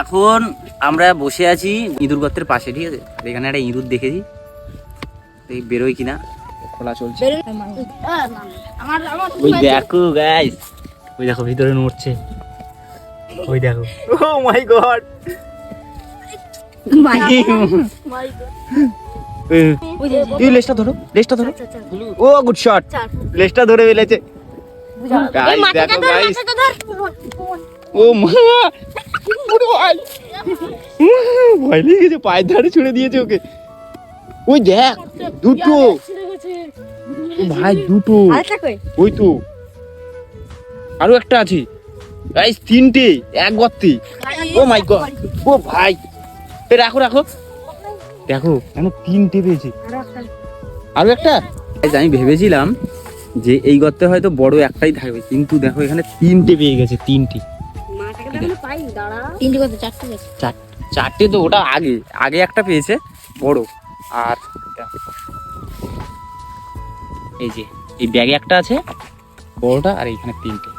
এখন আমরা বসে আছি ইঁদুর গর্তের পাশে ঠিক আছে? এখানে একটা ইঁদুর দেখেছি। দেখি বেরোয় কিনা? খোলা চলছে। ওই দেখো গাইস ওই দেখো ভিতরে নড়ছে। ওই দেখো। ও মাই গড এই লেজটা ধরো লেজটা ধরো। ও গুড শট লেজটা ধরে ফেলেছে। Guys, দেখো গাইস ও মা ভাই। ভয় লেগে গেছে পায়ের ধারে ছুড়ে দিয়েছে ওকে। ওই দেখ দুটো। ও ভাই দুটো। ওই তো। আরও একটা আছে। গাইস তিনটে এক গর্তে ও মাই গড। ও ভাই। এ রাখো রাখো। দেখো এখানে তিনটে পেয়েছি। আরও একটা? আমি ভেবেছিলাম যে এই গর্তে হয়তো বড় একটাই থাকবে কিন্তু দেখো এখানে তিনটে পেয়ে গেছে তিনটে। তিনটে কত? চারটে চারটে তো ওটা আগে আগে একটা পেয়েছে বড়। আর। এই যে এই ব্যাগে একটা আছে বড়টা আর এইখানে তিনটে।